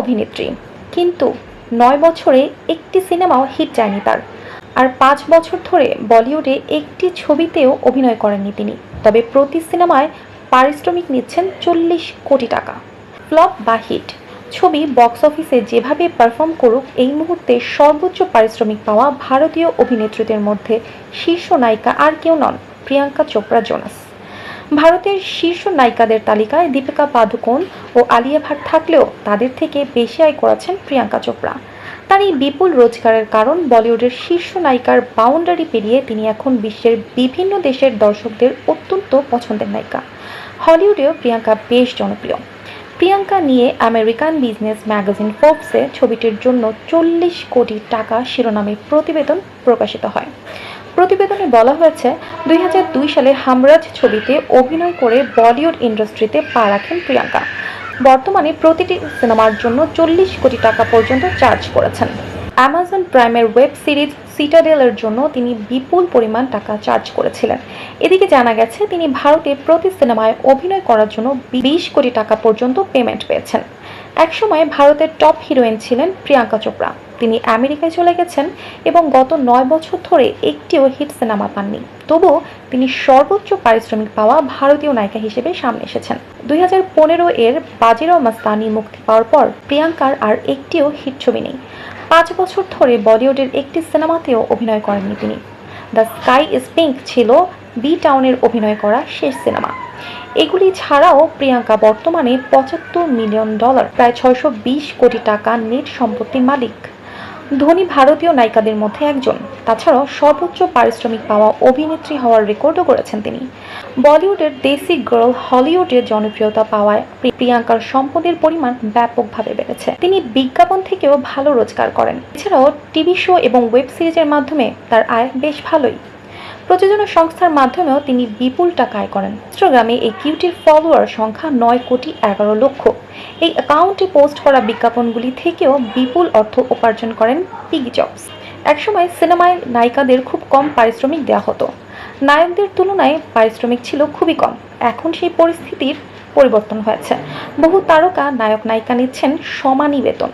অভিনেত্রী। কিন্তু নয় বছরে একটি সিনেমাও হিট যায়নি তার। আর পাঁচ বছর ধরে বলিউডে একটি ছবিতেও অভিনয় করেননি তিনি। তবে প্রতি সিনেমায় পারিশ্রমিক নিচ্ছেন চল্লিশ কোটি টাকা। ফ্লপ বা হিট ছবি বক্স অফিসে যেভাবে পারফর্ম করুক, এই মুহূর্তে সর্বোচ্চ পারিশ্রমিক পাওয়া ভারতীয় অভিনেত্রীদের মধ্যে শীর্ষ নায়িকা আর কেউ নন, প্রিয়াঙ্কা চোপড়া জোনাস ভারতের শীর্ষ নায়িকাদের তালিকায় দীপিকা পাদুকোন ও আলিয়া ভাট থাকলেও তাদের থেকে বেশি আয় করেছেন প্রিয়াঙ্কা চোপড়া। তার এই বিপুল রোজগারের কারণ বলিউডের শীর্ষ নায়িকার বাউন্ডারি পেরিয়ে তিনি এখন বিশ্বের বিভিন্ন দেশের দর্শকদের অত্যন্ত পছন্দের নায়িকা। হলিউডেও প্রিয়াঙ্কা বেশ জনপ্রিয়। প্রিয়াঙ্কা নিয়ে আমেরিকান বিজনেস ম্যাগাজিন ফোর্বসে ছবিটির জন্য চল্লিশ কোটি টাকা শিরোনামে প্রতিবেদন প্রকাশিত হয়। প্রতিবেদনে বলা হয়েছে, দুই হাজার দুই সালে হামরাজ ছবিতে অভিনয় করে বলিউড ইন্ডাস্ট্রিতে পা রাখেন প্রিয়াঙ্কা। বর্তমানে প্রতিটি সিনেমার জন্য চল্লিশ কোটি টাকা পর্যন্ত চার্জ করেছেন। অ্যামাজন প্রাইমের ওয়েব সিরিজ সিটাডেলের জন্য তিনি বিপুল পরিমাণ টাকা চার্জ করেছিলেন। এদিকে জানা গেছে, তিনি ভারতে প্রতি সিনেমায় অভিনয় করার জন্য বিশ কোটি টাকা পর্যন্ত পেমেন্ট পেয়েছেন। একসময় ভারতের টপ হিরোইন ছিলেন প্রিয়াঙ্কা চোপড়া। তিনি আমেরিকায় চলে গেছেন এবং গত নয় বছর ধরে একটিও হিট সিনেমা পাননি। তবুও তিনি সর্বোচ্চ পারিশ্রমিক পাওয়া ভারতীয় নায়িকা হিসেবে সামনে এসেছেন। দুই হাজার পনেরো এর বাজিরাও মাস্তানি মুক্তি পাওয়ার পর প্রিয়াঙ্কার আর একটিও হিট ছবি নেই। পাঁচ বছর ধরে বলিউডের একটি সিনেমাতেও অভিনয় করেননি তিনি। দ্য স্কাই ইজ পিঙ্ক ছিল বি টাউনের অভিনয় করা শেষ সিনেমা। এগুলি ছাড়াও প্রিয়াঙ্কা বর্তমানে পঁচাত্তর মিলিয়ন ডলার, প্রায় ছয়শো বিশ কোটি টাকা নেট সম্পত্তির মালিক। ধনী ভারতীয় নায়িকাদের মধ্যে একজন। তাছাড়াও সর্বোচ্চ পারিশ্রমিক পাওয়া অভিনেত্রী হওয়ার রেকর্ডও করেছেন তিনি। বলিউডের দেশি গার্ল হলিউডে জনপ্রিয়তা পাওয়ায় প্রিয়াঙ্কার সম্পদের পরিমাণ ব্যাপকভাবে বেড়েছে। তিনি বিজ্ঞাপন থেকেও ভালো রোজগার করেন। এছাড়াও টিভি শো এবং ওয়েব সিরিজের মাধ্যমে তার আয় বেশ ভালোই। প্রযোজনা সংস্থার মাধ্যমেও তিনি বিপুল টাকা আয় করেন। ইনস্টাগ্রামে এই কিউটির ফলোয়ার সংখ্যা নয় কোটি এগারো লক্ষ। এই অ্যাকাউন্টে পোস্ট করা বিজ্ঞাপনগুলি থেকেও বিপুল অর্থ উপার্জন করেন পিগি জবস একসময় সিনেমায় নায়িকাদের খুব কম পারিশ্রমিক দেওয়া হতো। নায়কদের তুলনায় পারিশ্রমিক ছিল খুবই কম। এখন সেই পরিস্থিতির পরিবর্তন হয়েছে। বহু তারকা নায়ক নায়িকা নিচ্ছেন সমানই বেতন।